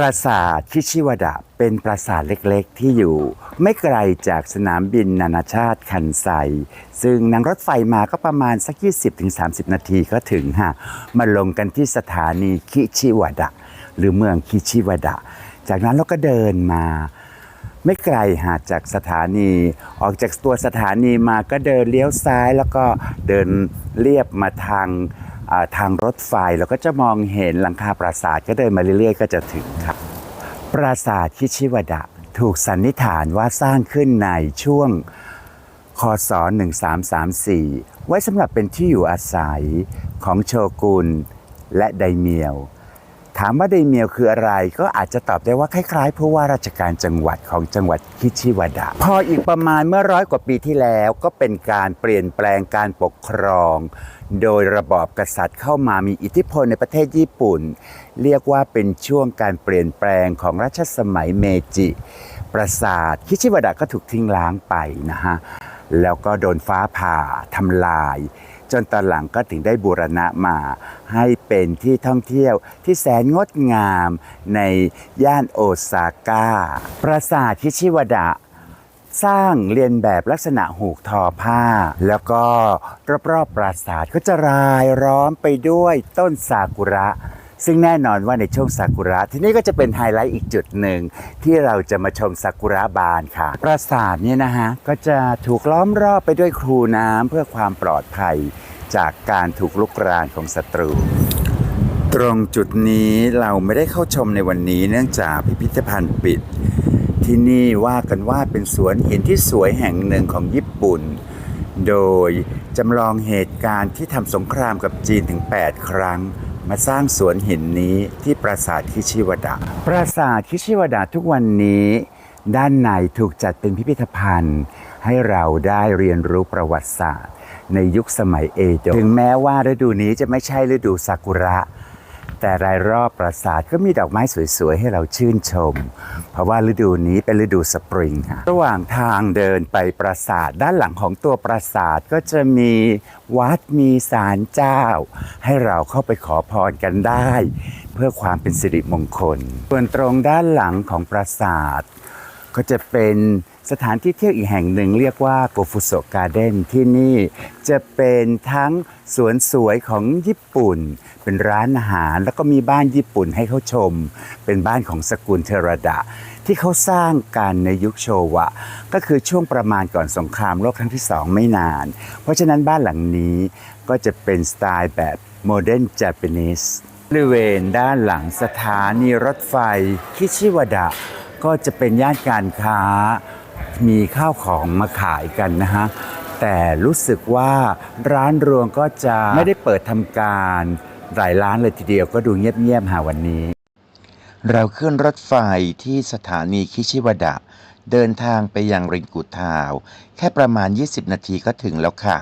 ราสาทคิชิวดะเป็นปราสาทเล็กๆ ที่อยู่ ไม่ไกลจากสนามบินนานาชาติคันไซ ซึ่งนั่งรถไฟมาก็ประมาณสัก 20-30 นาทีก็ถึงฮะมาลงกันที่สถานีคิชิวดะ หรือเมืองคิชิวดะ จากนั้นเราก็เดินมา ไม่ไกลหาจากสถานี ออกจากตัวสถานีมาก็เดินเลี้ยวซ้ายแล้วก็เดินเลียบมาทาง ทางรถไฟเราก็จะมองเห็นหลังคาปราสาทก็เดินมาเรื่อยๆ ก็จะถึงครับ ปราสาทคิชิวดะถูกสันนิษฐานว่าสร้างขึ้นในช่วงคศ 1334 ไว้สำหรับเป็นที่อยู่อาศัยของโชกุนและไดเมียว ถามว่าไดเมียวคืออะไร ก็อาจจะตอบได้ว่าคล้ายๆผู้ว่าราชการจังหวัดของจังหวัดคิชิวดะพออีกประมาณเมื่อร้อยกว่าปีที่แล้วก็เป็นการเปลี่ยนแปลงการปกครอง โดยระบอบกษัตริย์เข้ามามีอิทธิพลในประเทศญี่ปุ่น เรียกว่าเป็นช่วงการเปลี่ยนแปลงของรัชสมัยเมจิ ปราสาทคิชิวดะก็ถูกทิ้งล้างไปนะฮะแล้วก็โดนฟ้าผ่าทำลาย จนตอนหลังก็ถึงได้บูรณะมา ให้เป็นที่ท่องเที่ยวที่แสนงดงามในย่านโอซาก้า ปราสาทฮิชิวดะสร้างเรียนแบบลักษณะหูกทอผ้า แล้วก็รอบๆปราสาทก็จะรายล้อมไปด้วยต้นซากุระ ซึ่งแน่นอนว่าในช่วงซากุระที่นี่ก็จะเป็นไฮไลท์อีกจุดหนึ่ง ที่เราจะมาชมซากุระบานค่ะ ปราสาทเนี่ยนะฮะ ก็จะถูกล้อมรอบไปด้วยครูน้ำเพื่อความปลอดภัย จากการถูกลุกรานของศัตรู ตรงจุดนี้เราไม่ได้เข้าชมในวันนี้เนื่องจากพิพิธภัณฑ์ปิด ที่นี่ว่ากันว่าเป็นสวนหินที่สวยแห่งหนึ่งของญี่ปุ่น โดยจำลองเหตุการณ์ที่ทำสงครามกับจีนถึง 8 ครั้ง มาสร้างสวนหินนี้ที่ปราสาทคิชิวดะ ปราสาทคิชิวดะทุกวันนี้ ด้านในถูกจัดเป็นพิพิธภัณฑ์ ให้เราได้เรียนรู้ประวัติศาสตร์ ในยุคสมัยเอโดะถึงแม้ว่าฤดูนี้จะไม่ใช่ฤดูซากุระ แต่รายรอบปราสาทก็มีดอกไม้สวยๆ ให้เราชื่นชม เพราะว่าฤดูนี้เป็นฤดูสปริงค่ะระหว่างทางเดินไปปราสาทด้านหลังของตัวปราสาทก็จะมีวัดมีศาลเจ้า ให้เราเข้าไปขอพรกันได้ เพื่อความเป็นสิริมงคลส่วนตรงด้านหลังของปราสาท ก็จะเป็นสถานที่เที่ยวอีกแห่งหนึ่งเรียกว่าโกฟุโซการ์เด้นที่นี่จะเป็นทั้งสวนสวยของญี่ปุ่น เป็นร้านอาหาร แล้วก็มีบ้านญี่ปุ่นให้เขาชม เป็นบ้านของสกุลเทรดะ ที่เขาสร้างกันในยุคโชวะ ก็คือช่วงประมาณก่อนสงครามโลกครั้งที่สองไม่นาน เพราะฉะนั้นบ้านหลังนี้ก็จะเป็นสไตล์แบบโมเดิร์นเจแปนิสบริเวณด้านหลังสถานีรถไฟคิชิวดะ ก็จะเป็นย่านการค้า มีข้าวของมาขายกันนะฮะ แต่รู้สึกว่าร้านรวงก็จะไม่ได้เปิดทำการหลายร้านเลยทีเดียวก็ดูเงียบๆหาวันนี้ เราขึ้นรถไฟที่สถานีคิชิวดะ เดินทางไปยังริงกุทาว แค่ประมาณ 20 นาทีก็ถึงแล้วค่ะ